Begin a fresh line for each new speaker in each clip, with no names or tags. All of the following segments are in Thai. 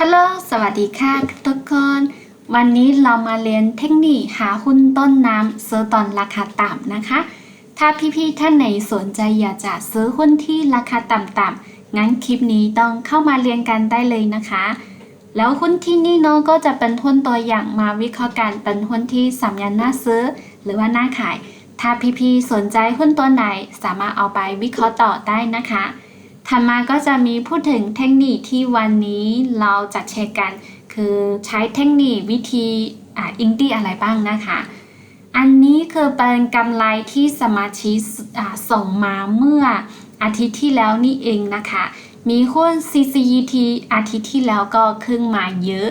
ฮัลโหล สวัสดีค่ะทุกคน วันนี้เรามาเรียนเทคนิคหาหุ้นต้นน้ำซื้อตอนราคาต่ำนะคะ ถ้าพี่ๆท่านไหนสนใจอยากจะซื้อหุ้นที่ราคาต่ำๆ งั้นคลิปนี้ต้องเข้ามาเรียนกันได้เลยนะคะ แล้วหุ้นที่นี่เนาะก็จะเป็นหุ้นตัวอย่างมาวิเคราะห์กันเป็นหุ้นที่สำยันน่าซื้อ หรือว่าน่าขาย ถ้าพี่ๆสนใจหุ้นตัวไหนสามารถเอาไปวิเคราะห์ต่อได้นะคะ ถัดมาก็จะมีพูดถึงเทคนิคที่วันนี้เราจะแชร์กัน คือใช้เทคนิควิธีอ่าอิงดี้อะไรบ้างนะคะ อันนี้คือเป็นกำไรที่สมาชิกส่งมาเมื่ออาทิตย์ที่แล้วนี่เองนะคะ มีหุ้น CCET อาทิตย์ที่แล้วก็ขึ้นมาเยอะ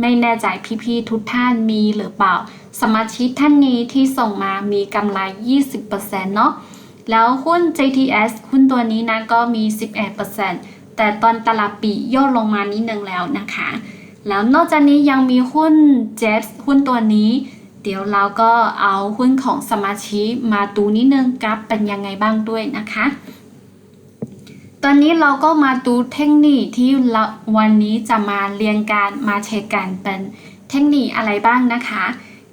ไม่แน่ใจพี่ๆทุกท่านมีหรือเปล่า สมาชิกท่านนี้ที่ส่งมามีกำไร 20%เนาะ แล้วหุ้น JTS หุ้นตัวนี้นะก็มี 11%แต่ตอนตลาดปีย่อลงมานิดนึงแล้วนะคะ แล้วนอกจากนี้ยังมีหุ้น j e t หุ้นตัวนี้ เดี๋ยวเราก็เอาหุ้นของสมาชิกมาดูนิดนึงกับเป็นยังไงบ้างด้วยนะคะ ตอนนี้เราก็มาดูเทคนิคที่วันนี้จะมาเรียนการมาเช็คกันเป็นเทคนิคอะไรบ้างนะคะ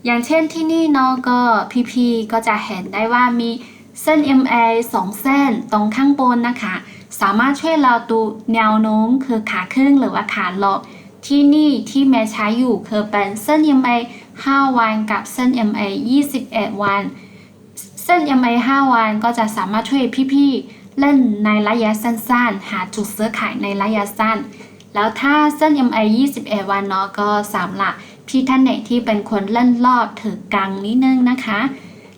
อย่างเช่นที่นี่เนาะก็พี่ๆก็จะเห็นได้ว่ามี เส้น MA 2 เส้นตรงข้างบนนะคะ สามารถช่วยเราดูแนวโน้มคือขาขึ้นหรือว่าขาลงที่นี่ที่แม่ใช้อยู่คือเป็นเส้น MA 5 วันกับเส้น MA 21 วัน เส้น MA 5 วันก็จะสามารถช่วยพี่ๆเล่นในระยะสั้นๆ หาจุดซื้อขายในระยะสั้น แล้วถ้าเส้น MA 21 วันเนาะก็สามารถพี่ท่านไหนที่เป็นคนเล่นรอบถือกลางนิดนึงนะคะ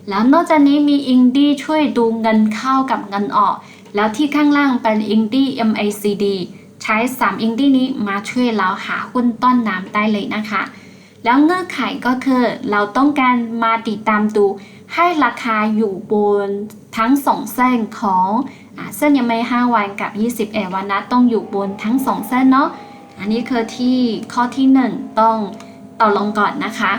แล้วนอกจากนี้มีอิงดี้ช่วยดูเงินเข้ากับเงินออก แล้วที่ข้างล่างเป็นอิงดี้ MACD ใช้ 3 อิงดี้นี้มาช่วยเราหาหุ้นต้นน้ำได้เลยนะคะ แล้วเงื่อนไขก็คือเราต้องการมาติดตามดู ให้ราคาอยู่บนทั้ง 2 เส้นของอเส้นยังไม่ 5 วันกับ 21 วันนะต้องอยู่บนทั้ง 2 เส้นเนาะอันนี้คือที่ข้อที่ 1 ต้องต่อลงก่อนนะคะ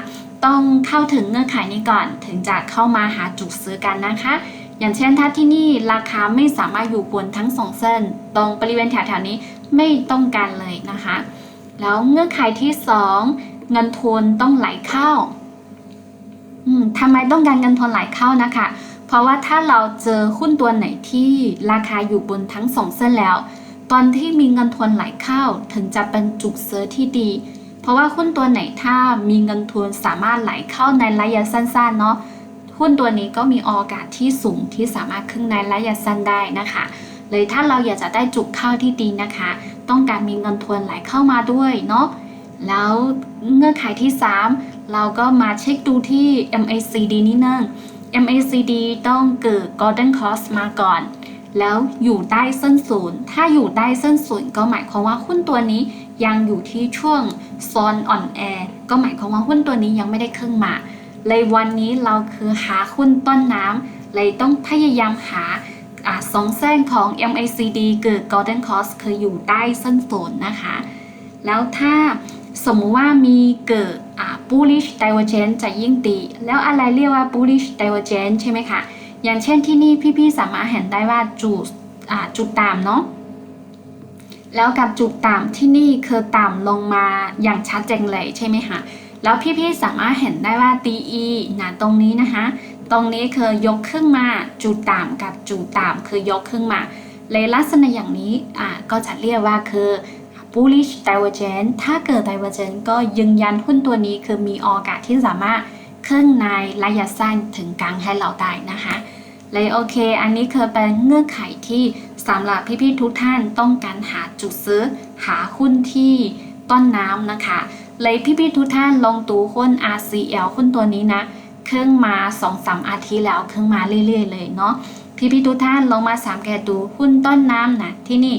ต้องเข้าถึงเงื่อนไขนี้ก่อน ถึงจะเข้ามาหาจุดซื้อกันนะคะ อย่างเช่นถ้าที่นี่ราคาไม่สามารถอยู่บนทั้งสองเส้น ตรงบริเวณแถวๆนี้ไม่ต้องการเลยนะคะ แล้วเงื่อนไขที่ 2 เงินทุนต้องไหลเข้าทำไมต้องการเงินทุนไหลเข้านะคะ เพราะว่าถ้าเราเจอหุ้นตัวไหนที่ราคาอยู่บนทั้งสองเส้นแล้ว ตอนที่มีเงินทุนไหลเข้าถึงจะเป็นจุดซื้อที่ดี ราะว่าหุ้นตัวไหนถ้ามีเงินทุนสามารถไหลเข้าในระยะสั้นๆเนาะหุ้นตัวนี้ก็มีโอกาสที่สูงที่สามารถขึ้นในระยะสั้นได้นะคะ เลยถ้าเราอยากจะได้จุดเข้าที่ดีนะคะ ต้องการมีเงินทุนไหลเข้ามาด้วยเนาะแล้วเงื่อนไขที่ 3 เราก็มาเช็คดูที่ MACD นิดนึง MACD ต้องเกิด Golden Cross มาก่อน แล้วอยู่ใต้เส้นศูนย์ ถ้าอยู่ใต้เส้นศูนย์ก็หมายความว่าหุ้นตัวนี้ ยังอยู่ที่ช่วงโซนอ่อนแอ ก็หมายความว่าหุ้นตัวนี้ยังไม่ได้ขึ้นมาเลยวันนี้เราคือหาหุ้นต้นน้ำเลยต้องพยายามหาอสองเส้นของ MACD เกิด Golden Cross คืออยู่ใต้เส้นศูนนะคะ แล้วถ้าสมมติว่ามีเกิด bullish divergence จะยิ่งดีแล้วอะไรเรียกว่า bullish divergence ใช่ไหมคะ อย่างเช่นที่นี่พี่ๆสามารถเห็นได้ว่าจุดจุดต่ำเนาะ แล้วกับจุดต่ำที่นี่คือต่ำลงมาอย่างชัดเจนเลยใช่ไหมคะแล้วพี่ๆสามารถเห็นได้ว่า DE นะตรงนี้นะคะ ตรงนี้คือยกขึ้นมาจุดต่ำกับจุดต่ำคือยกขึ้นมาเลยลักษณะอย่างนี้อ่าก็จะเรียกว่าคือ bullish divergence ถ้าเกิด divergence ก็ยืนยันหุ้นตัวนี้คือมีโอกาสที่สามารถขึ้นในระยะสั้นถึงกลางให้เราได้นะคะเลยโอเค อันนี้คือเป็นเงื่อนไขที่ สำหรับพี่ๆทุกท่านต้องการหาจุดซื้อหาหุ้นที่ต้นน้ำนะคะ เลยพี่ๆทุกท่านลงดูหุ้น RCL หุ้นตัวนี้นะขึ้นมา2-3อาทิตย์แล้วขึ้นมาเรื่อย ๆ เลยเนาะพี่ๆทุกท่านลงมาสังเกดูหุ้นต้นน้ำนะที่นี่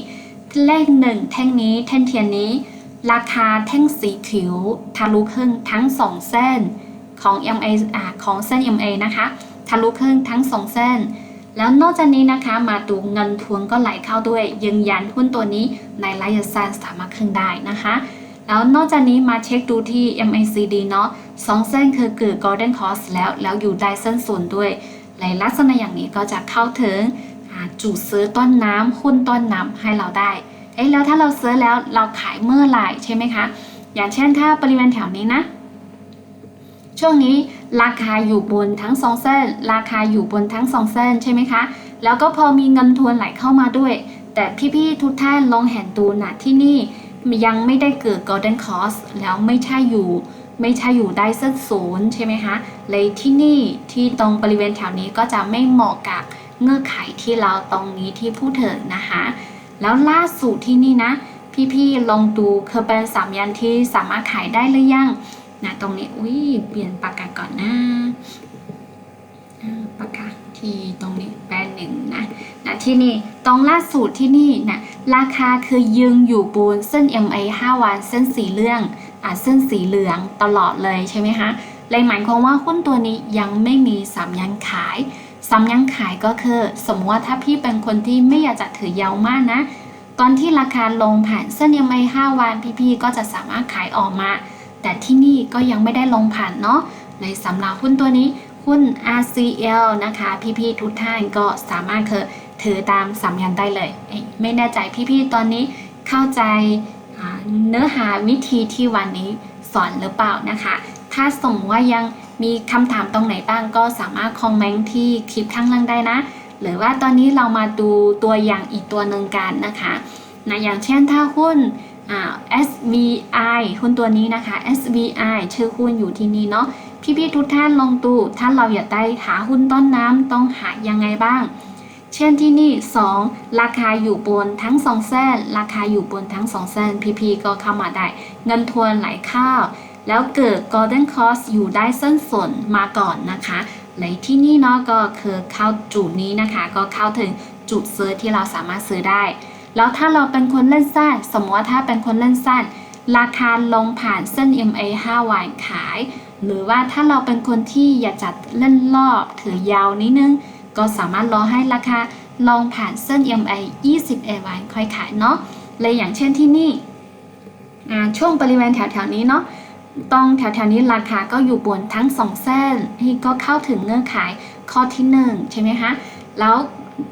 เลขหนึ่งแท่งนี้แท่งเทียนนี้ ราคาแท่งสีเขียวทะลุครึ่งทั้ง2เส้นของ MA อของเส้น MA นะคะทะลุครึ่งทั้ง2เส้น แล้วนอกจากนี้นะคะมาดูเงินทุนก็ไหลเข้าด้วย ยืนยันหุ้นตัวนี้ในระยะสั้นสามารถขึ้นได้นะคะ แล้วนอกจากนี้มาเช็คดูที่ MACD เนาะสองเส้นคือเกิด Golden Cross แล้วแล้วอยู่ใต้เส้นศูนย์ด้วยในลักษณะอย่างนี้ก็จะเข้าถึงจุดซื้อต้นน้ำหุ้นต้นน้ำให้เราได้เอ๊ะแล้วถ้าเราซื้อแล้วเราขายเมื่อไหร่ใช่ไหมคะ อย่างเช่นถ้าบริเวณแถวนี้นะ ช่วงนี้ ราคาอยู่บนทั้งสองเส้น ราคาอยู่บนทั้งสองเส้นใช่ไหมคะ แล้วก็พอมีเงินทุนไหลเข้ามาด้วย แต่พี่ๆทุกท่านลองเห็นดูนะที่นี่ยังไม่ได้เกิด golden cross แล้วไม่ใช่อยู่ ไม่ใช่อยู่ได้เส้นศูนย์ใช่ไหมคะเลยที่นี่ที่ตรงบริเวณแถวนี้ก็จะไม่เหมาะกับเงื่อนไขที่เราตรงนี้ที่พูดถึงนะคะ แล้วล่าสุดที่นี่นะ พี่ๆลองดูคือเป็นสามยันที่สามารถขายได้หรือยัง นะตรงนี้อุ้ยเปลี่ยนปากกาก่อนนะปากกาที่ตรงนี้แปลหนึ่งนะนะที่นี่ตรงล่าสุดที่นี่นะราคาคือยืนอยู่บนเส้น MA 5 วันเส้นสีเหลืองอะเส้นสีเหลืองตลอดเลยใช่ไหมคะเลยหมายความว่าหุ้นตัวนี้ยังไม่มีสามยันขายสำยังขายก็คือ สมมติว่าถ้าพี่เป็นคนที่ไม่อยากจะถือยาวมากนะ ตอนที่ราคาลงผ่านเส้น MA 5 วันพี่ๆก็จะสามารถขายออกมา แต่ที่นี่ก็ยังไม่ได้ลงผ่านเนาะเลยสำหรับหุ้นตัวนี้หุ้น RCL นะคะ พี่ๆทุกท่านก็สามารถคือถือตามสำยันได้เลยเไม่แน่ใจพี่ๆตอนนี้เข้าใจเนื้อหาวิธีที่วันนี้สอนหรือเปล่านะคะ ถ้าสมมติว่ายังมีคำถามตรงไหนบ้างก็สามารถคอมเมนต์ที่คลิปข้างล่างได้นะ หรือว่าตอนนี้เรามาดูตัวอย่างอีกตัวหนึ่งกันนะคะนะอย่างเช่นถ้าหุ้น SVI หุ้นตัวนี้นะคะ SVI ชื่อหุ้นอยู่ที่นี่เนาะพี่ๆทุกท่านลองดูถ้าเราอยากได้หาหุ้นต้นน้ำต้องหายังไงบ้าง เช่นที่นี่ 2 ราคาอยู่บนทั้งสองเส้นราคาอยู่บนทั้งสองเส้นพี่ๆก็เข้ามาได้ เงินทวนไหลเข้าแล้วเกิด golden cross อยู่ได้เส้นสนมาก่อนนะคะในที่นี่เนาะก็คือเข้าจุดนี้นะคะ ก็เข้าถึงจุดซื้อที่เราสามารถซื้อได้ แล้วถ้าเราเป็นคนเล่นสั้น สมมติว่าถ้าเป็นคนเล่นสั้น ราคาลงผ่านเส้น MA 5วันขาย หรือว่าถ้าเราเป็นคนที่อยากจัดเล่นรอบถือยาวนิดนึง ก็สามารถรอให้ราคาลงผ่านเส้น MA 20วันค่อยขายเนาะเลยอย่างเช่นที่นี่ช่วงบริเวณแถวๆนี้เนาะตรงแถวๆนี้ราคาก็อยู่บนทั้งสองเส้นนี่ก็เข้าถึงเงื่อนไขข้อที่ 1 ใช่ไหมคะ แล้ว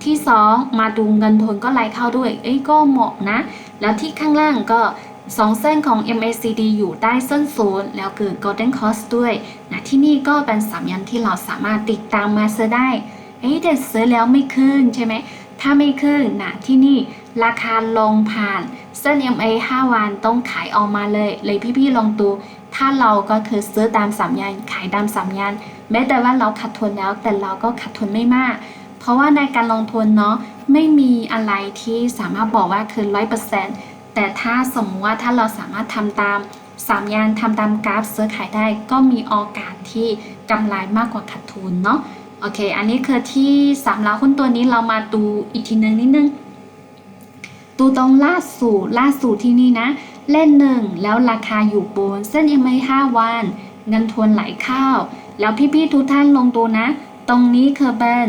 ที่ 2 มาดูเงินทุนก็ไหลเข้าด้วย เอ้ยก็เหมาะนะ แล้วที่ข้างล่างก็2เส้นของ MACD อยู่ใต้เส้นศูนย์แล้วเกิด Golden Cross ด้วยนะที่นี่ก็เป็นสามยันที่เราสามารถติดตามมาซื้อได้เอ้ยแต่ซื้อแล้วไม่ขึ้นใช่ไหม ถ้าไม่ขึ้นนะที่นี่ราคาลงผ่านเส้น MA 5 วันต้องขายออกมาเลย เลยพี่ๆลองดู ถ้าเราก็คือซื้อตามสามยันขายตามสามยันแม้แต่ว่าเราขาดทุนแล้วแต่เราก็ขาดทุนไม่มาก ราะว่าในการลงทุนเนาะไม่มีอะไรที่สามารถบอกว่าคือร้อยเปอร์เซ็นต์แต่ถ้าสมมติว่าถ้าเราสามารถทำตามสามยันทำตามกราฟซื้อขายได้ก็มีโอกาสที่กำไรมากกว่าขาดทุนเนาะโอเค อันนี้คือที่สามล้าหุ้นตัวนี้เรามาดูอีกทีนึงนิดนึงดูตรงล่าสุดล่าสุดที่นี่นะ เล่นหนึ่งแล้วราคาอยู่บน เส้น MA 5วัน เงินทวนไหลเข้า แล้วพี่ๆทุกท่านลงตัวนะ ตรงนี้คือเป็น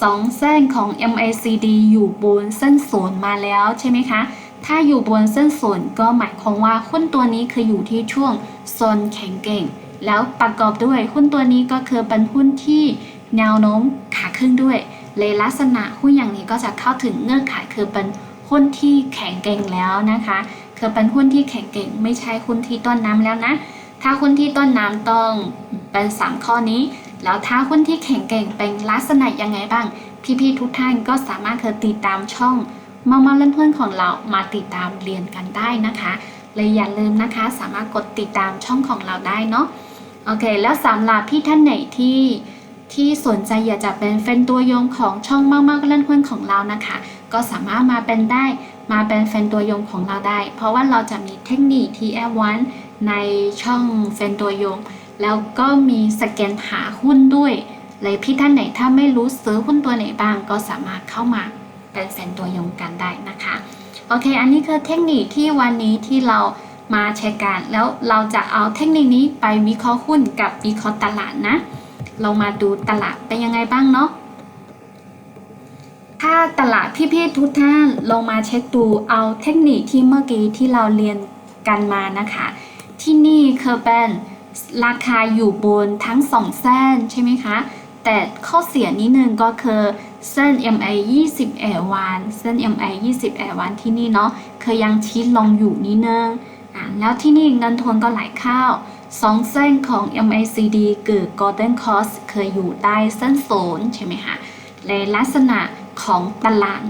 สองเส้นของ MACD อยู่บนเส้นศูนย์มาแล้วใช่ไหมคะ ถ้าอยู่บนเส้นศูนย์ก็หมายความว่าหุ้นตัวนี้คืออยู่ที่ช่วงโซนแข็งเก่ง แล้วประกอบด้วยหุ้นตัวนี้ก็คือเป็นหุ้นที่แนวโน้มขาขึ้นด้วย เลยลักษณะหุ้นอย่างนี้ก็จะเข้าถึงเงื่อนไขคือเป็นหุ้นที่แข็งเก่งแล้วนะคะ คือเป็นหุ้นที่แข็งเก่ง ไม่ใช่หุ้นที่ต้นน้ำแล้วนะ ถ้าหุ้นที่ต้นน้ำต้องเป็น 3 ข้อนี้ แล้วถ้าหุ้นที่แข็งเก่งเป็นลักษณะยังไงบ้าง พี่ๆทุกท่านก็สามารถเคยติดตามช่องมามาเล่นหุ้นของเรามาติดตามเรียนกันได้นะคะเลยอย่าลืมนะคะ สามารถกดติดตามช่องของเราได้เนาะโอเค แล้วสำหรับพี่ท่านไหนที่ที่สนใจอยากจะเป็นแฟนตัวยงของช่องมากมากเล่นหุ้นของเรานะคะ ก็สามารถมาเป็นได้มาเป็นแฟนตัวยงของเราได้ เพราะว่าเราจะมีเทคนิคที่แอดวานในช่องแฟนตัวยง แล้วก็มีสแกนหาหุ้นด้วย เลยพี่ท่านไหนถ้าไม่รู้ซื้อหุ้นตัวไหนบ้างก็สามารถเข้ามาเป็นแฟนตัวยงกันได้นะคะ โอเค อันนี้คือเทคนิคที่วันนี้ที่เรามาเช็คกัน แล้วเราจะเอาเทคนิคนี้ไปวิเคราะห์หุ้นกับวิเคราะห์ตลาดนะ เรามาดูตลาดเป็นยังไงบ้างเนาะถ้าตลาดพี่ๆทุกท่านลงมาเช็คดูเอาเทคนิคที่เมื่อกี้ที่เราเรียนกันมานะคะ ที่นี่คือเป็น ราคาอยู่บนทั้งสองเส้นใช่ไหมคะ แต่ข้อเสียนิดนึงก็คือเส้น MA 20 a วันเส้น MA 20 a วันที่นี่เนาะเคยยังชี้ลงอยู่นิดนึงอ่าแล้วที่นี่เงินทุนก็ไหลเข้าสองเส้นของ MACD คือ Golden Cross เคยอยู่ใต้เส้นศูนย์ใช่ไหมคะในลักษณะของตลาด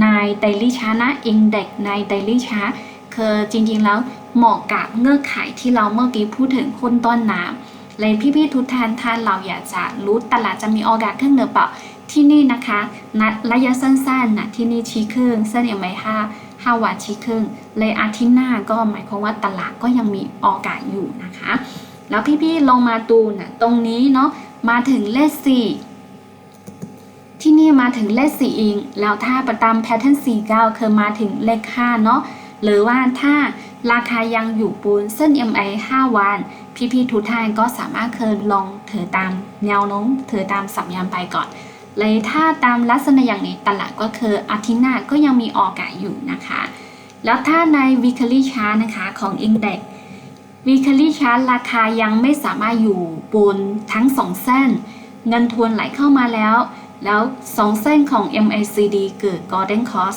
ใน Daily Chart นะ Index ใน Daily Chart คือจริงๆแล้วเหมาะกับเงื่อนไขที่เราเมื่อกี้พูดถึงหุ้นต้นน้ำเลยพี่ๆทุกท่านท่านเราอยากจะรู้ตลาดจะมีโอกาสขึ้นหรือเปล่าที่นี่นะคะนัดระยะสั้นๆนะที่นี่ชี้ครึ่งเส้นเอ็มไอห้าห้าวันชี้ครึ่งเลยอาทิตย์หน้าก็หมายความว่าตลาดก็ยังมีโอกาสอยู่นะคะ แล้วพี่ๆลงมาดูนะตรงนี้เนาะมาถึงเลขสี่ที่นี่มาถึงเลขสี่เองแล้วถ้าประตามแพทเทิร์นสี่เก้าคือมาถึงเลขห้าเนาะ หรือว่าถ้าราคายังอยู่บนเส้น MI 5 วัน พี่ๆทุกท่านก็สามารถเคยลองถือตามแนวโน้มถือตามสัญญาณไปก่อน เลยถ้าตามลักษณะอย่างนี้ตลาดก็คืออาทิตย์หน้าก็ยังมีโอกาสอยู่นะคะ แล้วถ้าใน weekly chart นะคะของ index weekly chart ราคายังไม่สามารถอยู่บนทั้งสองเส้น เงินทวนไหลเข้ามาแล้ว แล้วสองเส้นของ MACD เกิด golden cross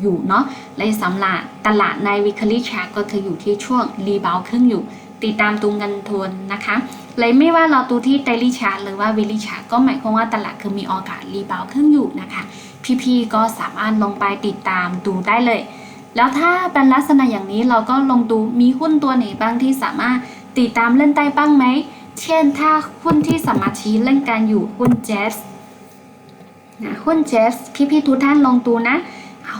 อยู่เนาะเลยสำหรับตลาดใน weekly chart ก็คืออยู่ที่ช่วงรีบาวขึ้นอยู่ ติดตามตัวเงินทวนนะคะเลยไม่ว่าเราดูที่ daily chart หรือว่า weekly chart ก็หมายความว่าตลาดคือมีโอกาสรีบาวขึ้นอยู่นะคะพี่ๆก็สามารถลงไปติดตามดูได้เลย แล้วถ้าเป็นลักษณะอย่างนี้เราก็ลงดูมีหุ้นตัวไหนบ้างที่สามารถติดตามเล่นได้บ้างไหม เช่นถ้าหุ้นที่สมาชิกเล่นกันอยู่หุ้น Jazz นะหุ้น Jazz พี่ๆทุกท่านลงดูนะ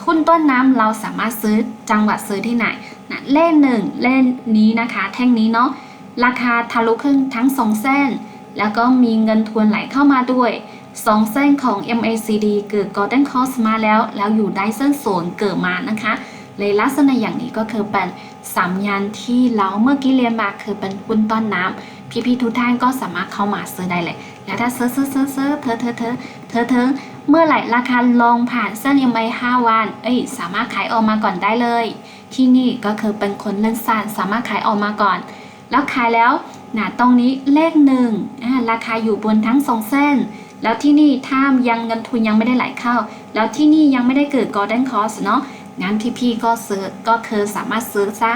หุ้นต้นน้ำเราสามารถซื้อจังหวัดซื้อที่ไหนนะเล่นหนึ่งเล่นนี้นะคะ แท่งนี้เนาะราคาทะลุขึ้นทั้งสองเส้น แล้วก็มีเงินทวนไหลเข้ามาด้วยสองเส้นของ MACD เกิด Golden Cross มาแล้ว แล้วอยู่ได้เส้นโซนเกิดมานะคะเลยลักษณะอย่างนี้ก็คือเป็นสามยันที่เราเมื่อกี้เรียนมาคือเป็นหุ้นต้นน้ำพี่ๆทุกท่านก็สามารถเข้ามาซื้อได้เลย แล้วถ้าซื้อซื้อซื้อซื้อเธอเธอเธอเธอเธอ เมื่อไหร่ราคาลงผ่านเส้น MA 5 วัน เอ้ย สามารถขายออกมาก่อนได้เลย ที่นี่ก็คือเป็นคนเล่นสั้นสามารถขายออกมาก่อน แล้วขายแล้วนะตรงนี้เลขหนึ่งราคาอยู่บนทั้งสองเส้น แล้วที่นี่ถ้ายังเงินทุนยังไม่ได้ไหลเข้า แล้วที่นี่ยังไม่ได้เกิด golden cross เนาะงั้นพี่ๆก็ซื้อก็คือสามารถซื้อซะ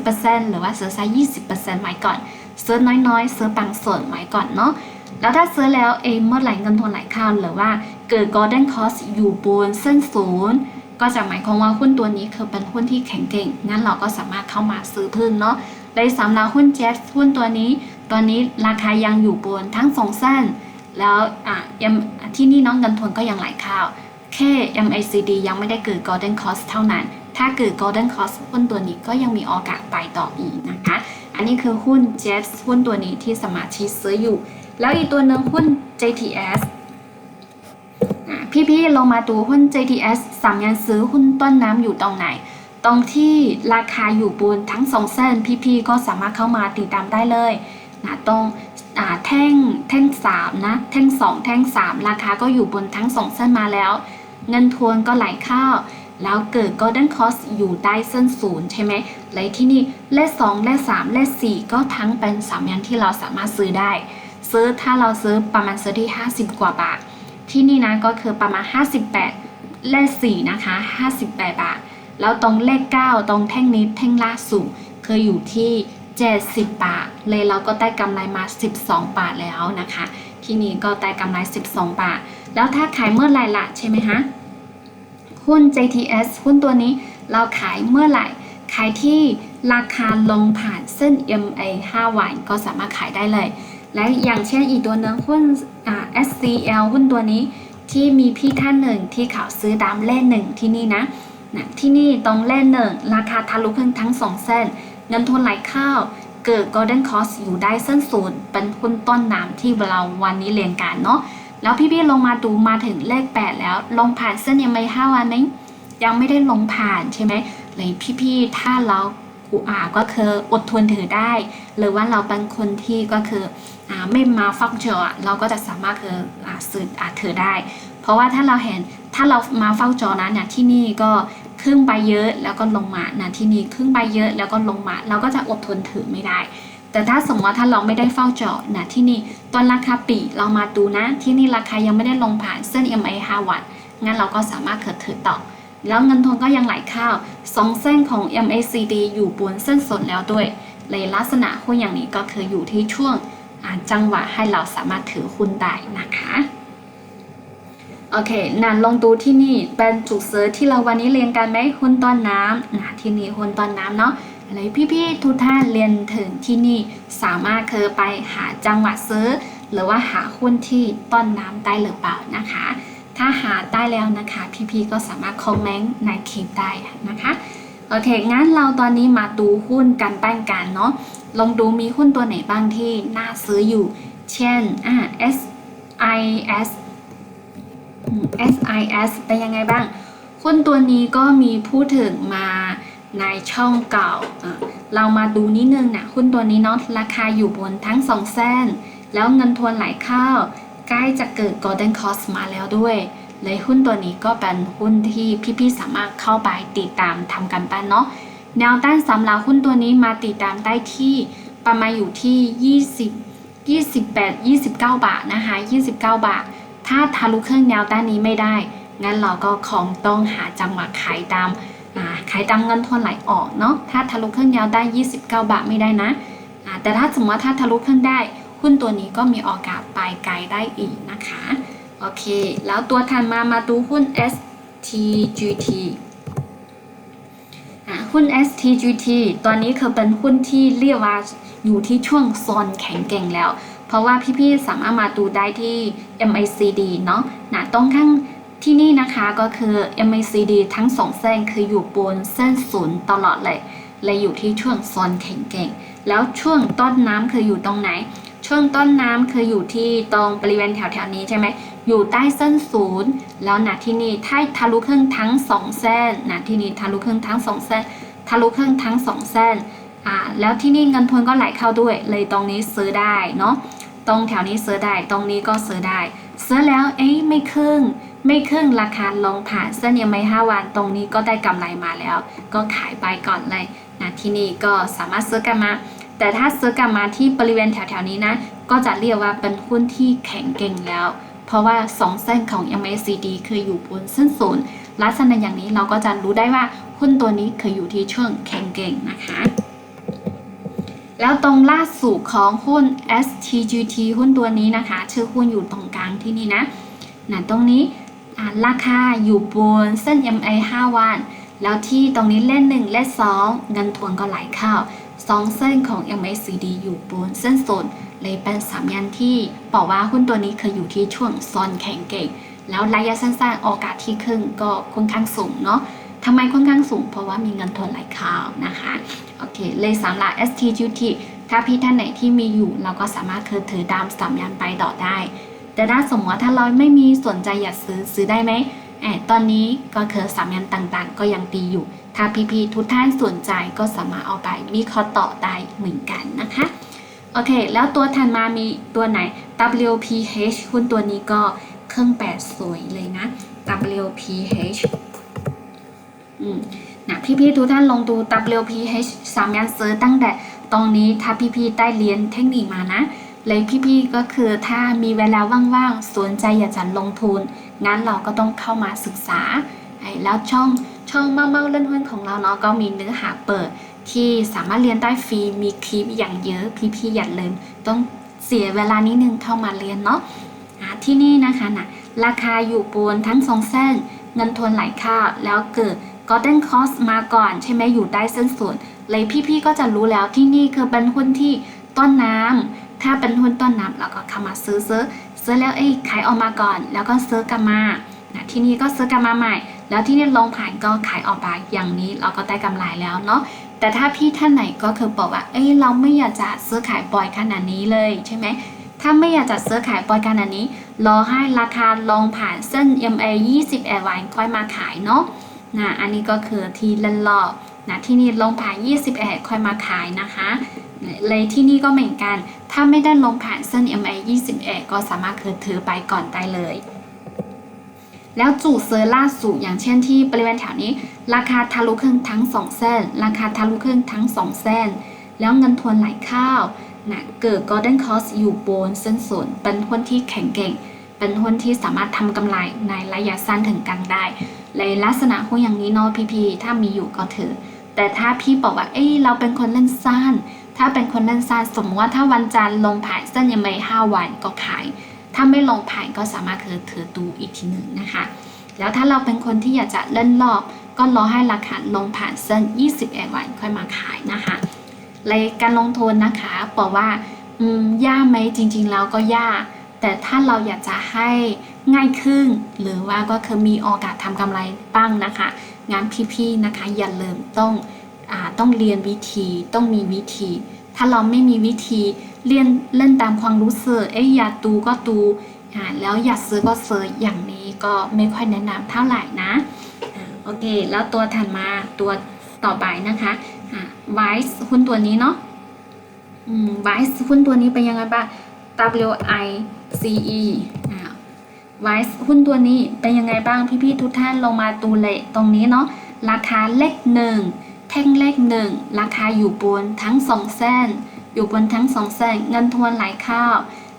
50%หรือว่าซื้อซะ20%ไว้ก่อน ซื้อน้อยๆ ซื้อบางส่วนไว้ก่อนเนาะแล้วถ้าซื้อแล้วเอเมื่อไหร่เงินทุนไหลเข้าหรือว่า เกิด golden cross อยู่บนเส้นศูนย์ก็จะหมายความว่าหุ้นตัวนี้คือเป็นหุ้นที่แข็งเก่ง งั้นเราก็สามารถเข้ามาซื้อเพิ่มเนาะเลยสำหรับหุ้นเจ็ตหุ้นตัวนี้ตัวนี้ราคายังอยู่บนทั้งสองเส้น แล้วอะยังที่นี่เน้องเงินทุนก็ยังไหลเข้าแค่ MACD ยังไม่ได้เกิด Golden Cross เท่านั้น ถ้าเกิด Golden Cross หุ้นตัวนี้ก็ยังมีโอกาสไปต่ออีกนะคะ อันนี้คือหุ้น Jet หุ้นตัวนี้ที่สมาชิกซื้ออยู่ แล้วอีกตัวหนึ่งหุ้น JTS พี่ๆลงมาดูหุ้น JTS สามยันซื้อหุ้นต้นน้ำอยู่ตรงไหน ตรงที่ราคาอยู่บนทั้งสองเส้น พี่ๆก็สามารถเข้ามาติดตามได้เลยนะตรงแท่งแท่งสามนะแท่งสองแท่งสามราคาก็อยู่บนทั้งสองเส้นมาแล้ว เงินทวนก็ไหลเข้าแล้วเกิด Golden Cross อยู่ใต้เส้นศูนย์ใช่ไหมเลยที่นี่เลข2เลข3เลข4ก็ทั้งเป็นสามยันที่เราสามารถซื้อได้ ซื้อถ้าเราซื้อประมาณซื้อที่ 50 กว่าบาท ที่นี่นะก็คือประมาณ 58 เลข4นะคะ 58 บาท แล้วตรงเลข 9 ตรงแท่งนี้แท่งล่าสุดเคยอยู่ที่ 70 บาท เลยเราก็ได้กำไรมา 12 บาทแล้วนะคะ ที่นี่ก็ได้กำไร 12 บาท แล้วถ้าขายเมื่อไหร่ละใช่ไหมคะหุ้น JTS หุ้นตัวนี้เราขายเมื่อไหร่ ขายที่ราคาลงผ่านเส้น MA 5 วันก็สามารถขายได้เลย และอย่างเช่นอีกตัวหนึ่งหุ้น SCL หุ้นตัวนี้ที่มีพี่ท่านหนึ่งที่เขาซื้อดามเล่นหนึ่งที่นี่นะนะที่นี่ตรงเล่นหนึ่งราคาทะลุขึ้นทั้งสองเส้น เงินทุนไหลเข้าเกิด Golden Cross อยู่ได้เส้นศูนย์เป็นหุ้นต้นน้ำที่เราวันนี้เรียนกันเนาะแล้วพี่ๆลงมาดูมาถึงเลข 8 แล้ว ลงผ่านเส้นยังไม่ห้าวันไหมยังไม่ได้ลงผ่านใช่ไหมเลยพี่ๆถ้าเรา กูอ่าก็คืออดทนถือได้ หรือว่าเราเป็นคนที่ก็คืออไม่มาฟักจออเราก็จะสามารถคืออ่าซื้ออ่าถือได้ เพราะว่าถ้าเราเห็นถ้าเรามาเฝ้าจอนะเนี่ยที่นี่ก็ครึ่งใบเยอะแล้วก็ลงมานะที่นี่ครึ่งใบเยอะแล้วก็ลงมา เราก็จะอดทนถือไม่ได้ แต่ถ้าสมมติว่าถ้าเราไม่ได้เฝ้าจาะนะที่นี่ตอนราคาปีเรามาดูนะ ที่นี่ราคายังไม่ได้ลงผ่านเส้น MA 5วันงั้นเราก็สามารถเกิดถือต่อ แล้วเงินทอนก็ยังไหลเข้าสองเส้นของ MACD อยู่บนเส้นสนแล้วด้วย เลยลักษณะหุ้นอย่างนี้ก็คืออยู่ที่ช่วงจังหวะให้เราสามารถถือหุ้นได้นะคะโอเคนั่นลองดูที่นี่เป็นจุดซื้อที่เราวันนี้เรียนกันไหมหุ้นต้นน้ำนะที่นี่หุ้นต้นน้ำเนาะอะไรพี่ๆทุกท่านเรียนถึงที่นี่สามารถเคยไปหาจังหวะซื้อ หรือว่าหาหุ้นที่ต้นน้ำได้หรือเปล่านะคะ ถ้าหาได้แล้วนะคะ พี่ๆก็สามารถคอมเมนต์ในคลิปได้นะคะโอเคงั้นเราตอนนี้มาดูหุ้นกันบ้งกันเนาะลองดูมีหุ้นตัวไหนบ้างที่น่าซื้ออยู่ เช่นอ่า SIS SIS เป็นยังไงบ้าง หุ้นตัวนี้ก็มีพูดถึงมาในช่องเก่า เรามาดูนิดนึงนะหุ้นตัวนี้เนาะราคาอยู่บนทั้งสองเส้น แล้วเงินทวนไหลเข้า ใกล้จะเกิด Golden Cross มาแล้วด้วย เลยหุ้นตัวนี้ก็เป็นหุ้นที่พี่ๆสามารถเข้าไปติดตามทำกันบ้านเนาะแนวต้านสำหรับหุ้นตัวนี้มาติดตามได้ที่ประมาณอยู่ที่ 20 28 29 บาทนะคะ 29 บาท ถ้าทะลุเครื่องแนวต้านนี้ไม่ได้ งั้นเราก็คงต้องหาจังหวะขายตามาขายตามเงินทอนไหลออกเนาะ ถ้าทะลุเครื่องแนวได้ 29 บาทไม่ได้นะ แต่ถ้าสมมติว่าถ้าทะลุเครื่องได้ หุ้นตัวนี้ก็มีโอกาสไปไกลได้อีกนะคะ โอเค แล้วตัวถัดมามาดูหุ้น STGT หุ้น STGT ตอนนี้คือเป็นหุ้นที่เรียกว่าอยู่ที่ช่วงโซนแข็งเก่งแล้ว เพราะว่าพี่ๆสามารถมาดูได้ที่ MACD เนาะนะตรงข้างที่นี่นะคะก็คือ MACD ทั้งสองเส้นคืออยู่บนเส้นศูนย์ตลอดเลย เลยอยู่ที่ช่วงโซนแข็งเก่ง แล้วช่วงต้นน้ำคืออยู่ตรงไหน ช่วงต้นน้ำคืออยู่ที่ตรงบริเวณแถวๆนี้ใช่ไหมอยู่ใต้เส้นศูนย์แล้วนะที่นี่ถ้าทะลุครึ่งทั้งสองเส้นนะที่นี่ทะลุครึ่งทั้งสองเส้น ทะลุครึ่งทั้งสองเส้นอ่าแล้วที่นี่เงินทุนก็ไหลเข้าด้วย เลยตรงนี้ซื้อได้เนาะตรงแถวนี้ซื้อได้ตรงนี้ก็ซื้อได้ซื้อแล้วเอ๊ะไม่ครึ่งไม่ครึ่งราคาลงผ่านเส้นยังไม่ห้าวันตรงนี้ก็ได้กำไรมาแล้ว ก็ขายไปก่อนเลยนะที่นี่ก็สามารถซื้อกันมา แต่ถ้าซื้อกลับมาที่บริเวณแถวๆนี้นะ ก็จะเรียกว่าเป็นหุ้นที่แข็งเก่งแล้ว เพราะว่าสองเส้นของ MACD คืออยู่บนเส้นศูนย์ลักษณะอย่างนี้เราก็จะรู้ได้ว่าหุ้นตัวนี้คืออยู่ที่ช่วงแข็งเก่งนะคะ แล้วตรงล่าสุดของหุ้น STGT หุ้นตัวนี้นะคะ ชื่อหุ้นอยู่ตรงกลางที่นี่นะนะตรงนี้ราคาอยู่บนเส้น MA 5 วัน แล้วที่ตรงนี้เล่น1เล่น2เงินทวนก็ไหลเข้า สองเส้นของ MACD อยู่บนเส้นโซนเลยเป็นสามยันที่บอกว่าหุ้นตัวนี้เคยอยู่ที่ช่วงโซนแข็งเก่ง แล้วระยะสั้นๆโอกาสที่ขึ้นก็ค่อนข้างสูงเนาะทำไมค่อนข้างสูง เพราะว่ามีเงินทวนไหลเข้านะคะโอเคเลยสำหรับ STGT ถ้าพี่ท่านไหนที่มีอยู่เราก็สามารถเคยถือตามสามยันไปต่อได้ แต่ถ้าสมมติว่าถ้าเราไม่มีสนใจอยากซื้อซื้อได้ไหมแอบตอนนี้ก็คือสามยันต่างๆ ก็ยังตีอยู่ ถ้าพี่ๆทุกท่านสนใจก็สามารถเอาไปวิเคราะห์ต่อได้เหมือนกันนะคะโอเค แล้วตัวถัดมามีตัวไหน WPH หุ้นตัวนี้ก็เครื่องแปดสวยเลยนะ WPH อืมนะพี่ๆทุกท่านลองดู WPH สามยันซื้อตั้งแต่ตรงนี้ถ้าพี่ๆได้เรียนเทคนิคมานะ เลยพี่ๆก็คือถ้ามีเวลาว่างๆ สนใจอยากจะลงทุน งั้นเราก็ต้องเข้ามาศึกษาไอ้แล้วช่อง ช่องเมาเมาเล่นหุ้นของเราเนาะก็มีเนื้อหาเปิด ที่สามารถเรียนได้ฟรีมีคลิปอย่างเยอะพี่ๆอย่าลืมต้องเสียเวลานิดนึงเข้ามาเรียนเนาะที่นี่นะคะนะราคาอยู่บนทั้งสองเส้น เงินทวนไหลเข้าแล้วเกิด Golden Cross มาก่อนใช่ไหมอยู่ใต้เส้นศูนเลยพี่ๆก็จะรู้แล้วที่นี่คือเป็นหุ้นที่ต้นน้ำถ้าเป็นหุ้นต้นน้ำเราก็เข้ามาซื้อซื้อซื้อแล้วเอ้ยขายออกมาก่อน แล้วก็ซื้อกลับมานะที่นี่ก็ซื้อกลับมาใหม่ แล้วที่นี่ลงผ่านก็ขายออกไปอย่างนี้เราก็ได้กำไรแล้วเนาะแต่ถ้าพี่ท่านไหนก็คือบอกว่า เอ้ยเราไม่อยากจะซื้อขายบ่อยขนาดนี้เลยใช่ไหมถ้าไม่อยากจะซื้อขายบ่อยขนาดนี้ รอให้ราคาลงผ่านเส้น MA 20วันค่อยมาขายเนาะนะอันนี้ก็คือทีล่นรอบนะที่นี่ลงผ่าน21ค่อยมาขายนะคะเลยที่นี่ก็เหมือนกัน ถ้าไม่ได้ลงผ่านเส้น MA 21ก็สามารถคือถือไปก่อนได้เลย แล้วจุดเซอร์ล่าสุดอย่างเช่นที่บริเวณแถวนี้ ราคาทะลุครึ่งทั้ง2เส้น ราคาทะลุครึ่งทั้ง2เส้น แล้วเงินทวนไหลเข้านะเกิด Golden Cross อยู่บนเส้นศูนย์เป็นหุ้นที่แข็งเก่ง เป็นหุ้นที่สามารถทำกำไรในระยะสั้นถึงกลางได้เลยลักษณะของอย่างนี้เนาะพี่ๆถ้ามีอยู่ก็เถอะแต่ถ้าพี่บอกว่าเอ้ยเราเป็นคนเล่นซ่านถ้าเป็นคนเล่นซ่านสมมติว่าถ้าวันจันทร์ลงผ่านเส้นยังไม่ห้าวันก็ขาย ถ้าไม่ลงผ่านก็สามารถคือถือตูอีกทีหนึ่งนะคะ แล้วถ้าเราเป็นคนที่อยากจะเล่นรอบ ก็รอให้ราคาลงผ่านเส้น 21 วันค่อยมาขายนะคะเลยการลงทุนนะคะบอกว่าอืมยากไหมจริงๆแล้วก็ยาก แต่ถ้าเราอยากจะให้ง่ายขึ้น หรือว่าก็คือมีโอกาสทำกำไรบ้างนะคะ งานพี่ๆนะคะอย่าลืมต้องอต้องเรียนวิธีต้องมีวิธี ถ้าเราไม่มีวิธี เรียนเล่นตามความรู้สึกเอ้ยอยากดูก็ดูอ่าแล้วอยากซื้อก็ซื้ออย่างนี้ก็ไม่ค่อยแนะนำเท่าไหร่นะโอเค แล้วตัวถัดมาตัวต่อไปนะคะอ่าไวซ์หุ้นตัวนี้เนาะอืมไวซ์หุ้นตัวนี้เป็นยังไงบ้าง W I C E อ่าวซ์หุ้นตัวนี้เป็นยังไงบ้างพี่ๆทุกท่านลงมาตูเลยตรงนี้เนาะราคาเลขหนึ่งแท่งเลขหนึ่งราคาอยู่บนทั้งสองเส้น อยู่บนทั้งสองเส้นเงินทวนไหลเข้า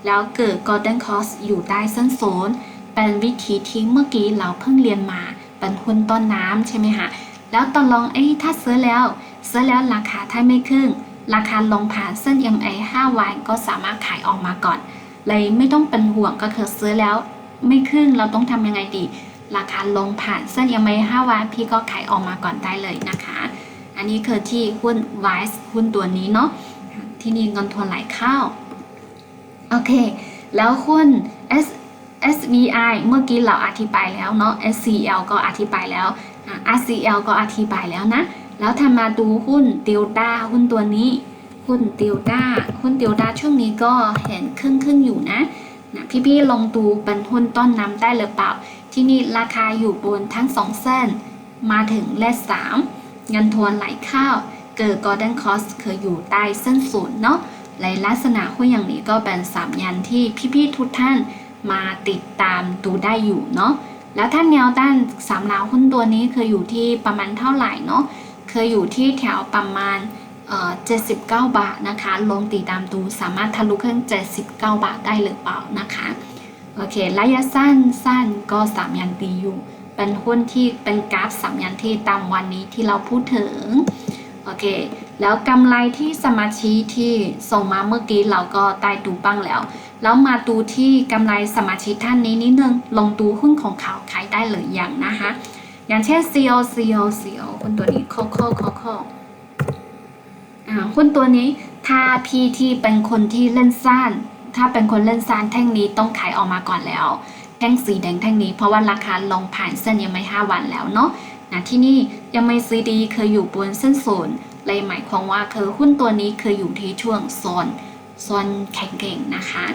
แล้วเกิด Golden Cross อยู่ใต้เส้นโซนเป็นวิธีที่เมื่อกี้เราเพิ่งเรียนมาเป็นหุ้นต้นน้ำใช่ไหมคะแล้วตอนลองเอ้ถ้าซื้อแล้ว ซื้อแล้วราคาถ้าไม่ขึ้น ราคาลงผ่านเส้น MA 5วันก็สามารถขายออกมาก่อน เลยไม่ต้องเป็นห่วงก็คือซื้อแล้วไม่ขึ้นเราต้องทำยังไงดี ราคาลงผ่านเส้นยังไม่ห้าวันพี่ก็ขายออกมาก่อนได้เลยนะคะ อันนี้คือที่หุ้น Wise หุ้นตัวนี้เนาะ ที่นี่เงินทุนไหลเข้า โอเค แล้วหุ้น S SVI เมื่อกี้เราอธิบายแล้วเนาะ SCL ก็อธิบายแล้ว RCL ก็อธิบายแล้วนะ แล้วทำมาดูหุ้น Delta หุ้นตัวนี้ หุ้น Delta หุ้น Delta ช่วงนี้ก็เห็นครึ่งครึ่งอยู่นะนะพี่ๆลองดูเป็นหุ้นต้นน้ำได้หรือเปล่า ที่นี่ราคาอยู่บนทั้งสองเส้น มาถึงเลขสามเงินทวนไหลเข้า เกิด Golden Cross คืออยู่ใต้เส้นศูนย์เนาะในลักษณะหุ้นอย่างนี้ก็เป็นสามยันที่พี่ๆทุกท่านมาติดตามดูได้อยู่เนาะแล้วถ้านแนวต้านสามลาหุ้นตัวนี้เคยอยู่ที่ประมาณเท่าไหร่เนาะเคยอยู่ที่แถวประมาณเอ่อ79บาทนะคะลงตีตามดูสามารถทะลุเครื่อง79บาทได้หรือเปล่านะคะโอเคระยะสั้นสั้นก็สามยันตีอยู่ เป็นหุ้นที่เป็นกราฟสามยันที่ตามวันนี้ที่เราพูดถึง โอเค แล้วกำไรที่สมาชิกที่ส่งมาเมื่อกี้เราก็ได้ดูบ้างแล้ว แล้วมาดูที่กำไรสมาชิกท่านนี้นิดนึง ลงดูหุ้นของเขาขายได้หรือยังนะคะ อย่างเช่น CO CO CO หุ้นตัวนี้ COCO COCO อ่าหุ้นตัวนี้ถ้าพี่ที่เป็นคนที่เล่นซ่านถ้าเป็นคนเล่นซ่านแท่งนี้ต้องขายออกมาก่อนแล้ว แท่งสีแดงแท่งนี้เพราะว่าราคาลงผ่านเส้นยังไม่ 5 วันแล้วเนาะ นะที่นี่ยังไม่ซีดีเคยอยู่บนเส้นโซนเลยหมายความว่าคือหุ้นตัวนี้เคยอยู่ที่ช่วงโซนโซนแข็งเก่งนะคะ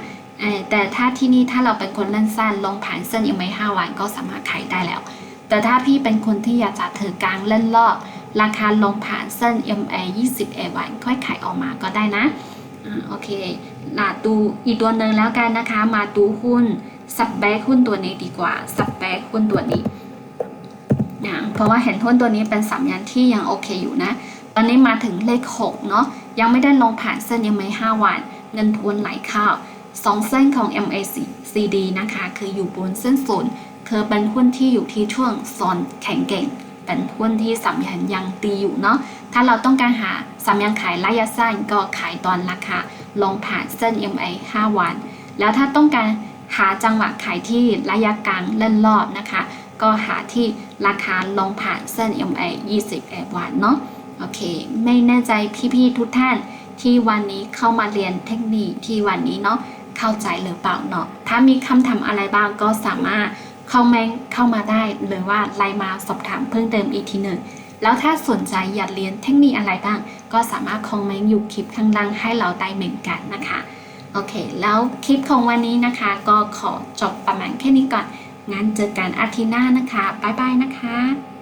แต่ถ้าที่นี่ถ้าเราเป็นคนเล่นสั้นลงผ่านเส้นยังไม่5วันก็สามารถขายได้แล้ว แต่ถ้าพี่เป็นคนที่อยากจะถือกลางเล่นรอบราคาลงผ่านเส้น MA 20วันค่อยขายออกมาก็ได้นะโอเคลาดูอีกตัวหนึ่งแล้วกันนะคะ มาดูหุ้นสับแบกหุ้นตัวนี้ดีกว่าสับแบกหุ้นตัวนี้ นะเพราะว่าเห็นหุ้นตัวนี้เป็นสามยันที่ยังโอเคอยู่นะ ตอนนี้มาถึงเลข6เนาะยังไม่ได้ลงผ่านเส้น MA 5วัน เงินทุนไหลเข้าสองเส้นของ MACD นะคะ คืออยู่บนเส้นศูนย์คือเป็นหุ้นที่อยู่ที่ช่วงโซนแข็งเก่งเป็นหุ้นที่สามยันยังตีอยู่เนาะถ้าเราต้องการหาสามยันขายระยะสั้นก็ขายตอนราคาลงผ่านเส้น MA 5 วัน แล้วถ้าต้องการหาจังหวะขายที่ระยะกลางเล่นรอบนะคะ ก็หาที่ราคาลงผ่านเส้น MA 20แอบวันเนาะโอเค ไม่แน่ใจพี่ๆทุกท่านที่วันนี้เข้ามาเรียนเทคนิคที่วันนี้เนาะเข้าใจหรือเปล่าเนาะถ้ามีคำถามอะไรบ้างก็สามารถคอมเมนต์เข้ามาได้หรือว่าไลน์มาสอบถามเพิ่มเติมอีกทีหนึ่งแล้วถ้าสนใจอยากเรียนเทคนิคอะไรบ้าง ก็สามารถคอมเมนต์อยู่คลิปข้างล่างให้เราได้เหมือนกันนะคะโอเค แล้วคลิปของวันนี้นะคะ ก็ขอจบประมาณแค่นี้ก่อน งั้นเจอกันอาทิตย์หน้านะคะ บ๊ายบายนะคะ